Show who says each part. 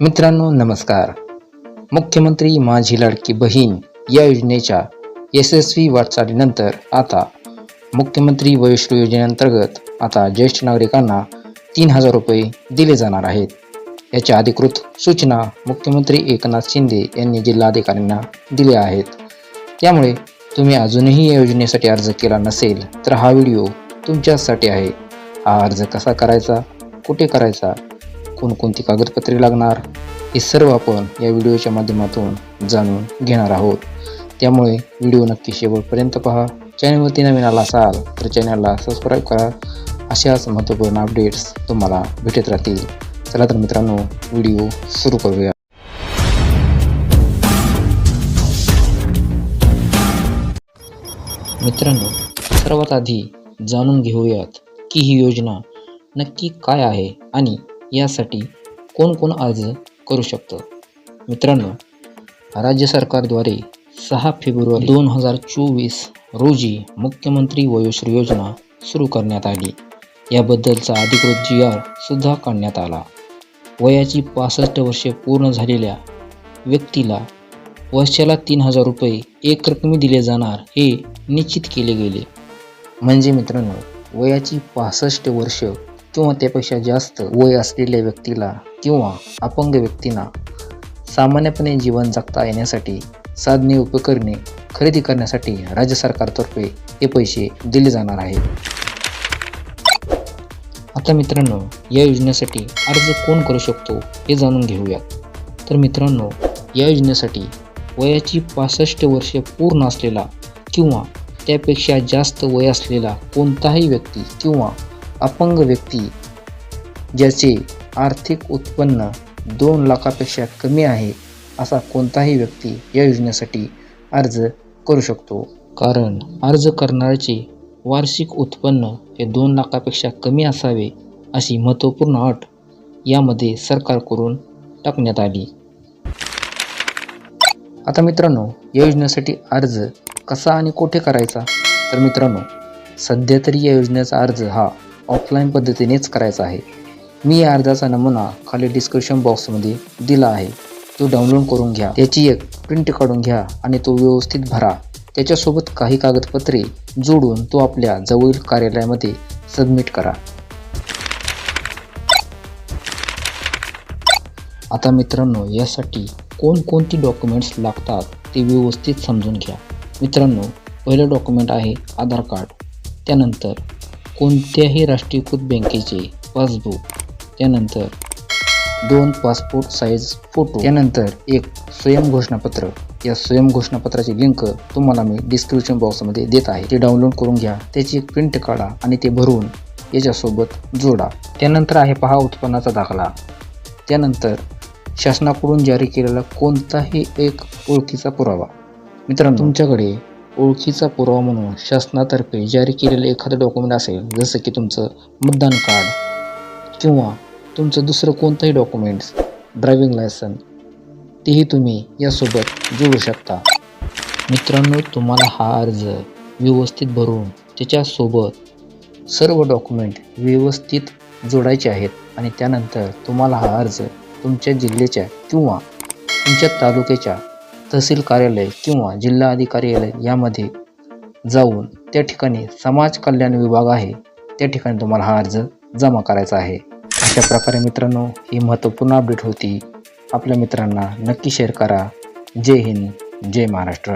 Speaker 1: मित्रांनो नमस्कार. मुख्यमंत्री माझी लाडकी बहीण या योजनेच्या यशस्वी वाटचालीनंतर आता मुख्यमंत्री वयोश्री योजनेअंतर्गत आता ज्येष्ठ नागरिकांना तीन हजार रुपये दिले जाणार आहेत. याच्या अधिकृत सूचना मुख्यमंत्री एकनाथ शिंदे यांनी जिल्हाधिकाऱ्यांना दिल्या आहेत. त्यामुळे तुम्ही अजूनही या योजनेसाठी अर्ज केला नसेल तर हा व्हिडिओ तुमच्यासाठी आहे. हा अर्ज कसा करायचा कुठे करायचा कोणकोणती कागदपत्रे लागणार हे सर्व आपण या व्हिडिओच्या माध्यमातून जाणून घेणार आहोत. त्यामुळे व्हिडिओ नक्की शेवटपर्यंत पहा. चॅनलवरती नवीन आला असाल तर चॅनलला सबस्क्राईब करा. अशाच महत्त्वपूर्ण अपडेट्स तुम्हाला भेटत राहतील. चला तर मित्रांनो व्हिडिओ सुरू करूया. मित्रांनो सर्वात आधी जाणून घेऊयात की ही योजना नक्की काय आहे आणि यासाठी कोण कोण अर्ज करू शकतं? मित्रांनो राज्य सरकारद्वारे सहा फेब्रुवारी दोन हजार चोवीस रोजी मुख्यमंत्री वयोश्री योजना सुरू करण्यात आली. याबद्दलचा अधिकृत जी आर सुद्धा काढण्यात आला. वयाची पासष्ट वर्षे पूर्ण झालेल्या व्यक्तीला वर्षाला तीन हजार रुपये एक रकमी दिले जाणार हे निश्चित केले गेले. म्हणजे मित्रांनो वयाची पासष्ट वर्ष किंवा त्यापेक्षा जास्त वय असलेल्या व्यक्तीला किंवा अपंग व्यक्तींना सामान्यपणे जीवन जगता येण्यासाठी साधने उपकरणे खरेदी करण्यासाठी राज्य सरकारतर्फे हे पैसे दिले जाणार आहेत. आता मित्रांनो या योजनेसाठी अर्ज कोण करू शकतो हे जाणून घेऊयात. तर मित्रांनो या योजनेसाठी वयाची पासष्ट वर्षे पूर्ण असलेला किंवा त्यापेक्षा जास्त वय असलेला कोणताही व्यक्ती किंवा अपंग व्यक्ती ज्याचे आर्थिक उत्पन्न दोन लाखापेक्षा कमी आहे असा कोणताही व्यक्ती या योजनेसाठी अर्ज करू शकतो. कारण अर्ज करणाऱ्याचे वार्षिक उत्पन्न हे दोन लाखापेक्षा कमी असावे अशी महत्त्वपूर्ण अट यामध्ये सरकारकडून टाकण्यात आली. आता मित्रांनो या योजनेसाठी अर्ज कसा आणि कुठे करायचा? तर मित्रांनो सध्या तरी या योजनेचा अर्ज हा ऑफलाईन पद्धतीनेच करायचा आहे. मी या अर्जाचा नमुना खाली डिस्क्रिप्शन बॉक्समध्ये दिला आहे. तो डाउनलोड करून घ्या. त्याची एक प्रिंट काढून घ्या आणि तो व्यवस्थित भरा. त्याच्यासोबत काही कागदपत्रे जोडून तो आपल्या जवळील कार्यालयामध्ये सबमिट करा. आता मित्रांनो यासाठी कोणकोणती डॉक्युमेंट्स लागतात ते व्यवस्थित समजून घ्या. मित्रांनो पहिलं डॉक्युमेंट आहे आधार कार्ड. त्यानंतर कोणत्याही राष्ट्रीयकृत बँकेचे पासबुक त्यानंतर दोन पासपोर्ट साईज फोटो त्यानंतर एक स्वयं घोषणापत्र. या स्वयं घोषणापत्राची लिंक तुम्हाला मी डिस्क्रिप्शन बॉक्समध्ये देत आहे. ते डाउनलोड करून घ्या. त्याची एक प्रिंट काढा आणि ते भरून याच्यासोबत जोडा. त्यानंतर आहे पहा उत्पन्नाचा दाखला. त्यानंतर शासनाकडून जारी केलेला कोणताही एक ओळखीचा पुरावा. मित्रांनो तुमच्याकडे ओळखीचा पुरावा म्हणून शासनातर्फे जारी केलेलं एखादं डॉक्युमेंट असेल जसं की तुमचं मतदान कार्ड किंवा तुमचं दुसरं कोणतंही डॉक्युमेंट्स ड्रायव्हिंग लायसन तेही तुम्ही यासोबत जोडू शकता. मित्रांनो तुम्हाला हा अर्ज व्यवस्थित भरून त्याच्यासोबत सर्व डॉक्युमेंट व्यवस्थित जोडायचे आहेत आणि त्यानंतर तुम्हाला हा अर्ज तुमच्या जिल्ह्याच्या किंवा तुमच्या तालुक्याच्या तहसील कार्यालय किंवा जिल्हा अधिकार्यालय कार्यालय यामध्ये जाऊन त्या ठिकाणी समाज कल्याण विभाग आहे त्या ठिकाणी तुम्हाला हा अर्ज जमा करायचा आहे. अशा प्रकारे मित्रांनो ही महत्त्वपूर्ण अपडेट होती. आपल्या मित्रांना नक्की शेअर करा. जय हिंद जय महाराष्ट्र.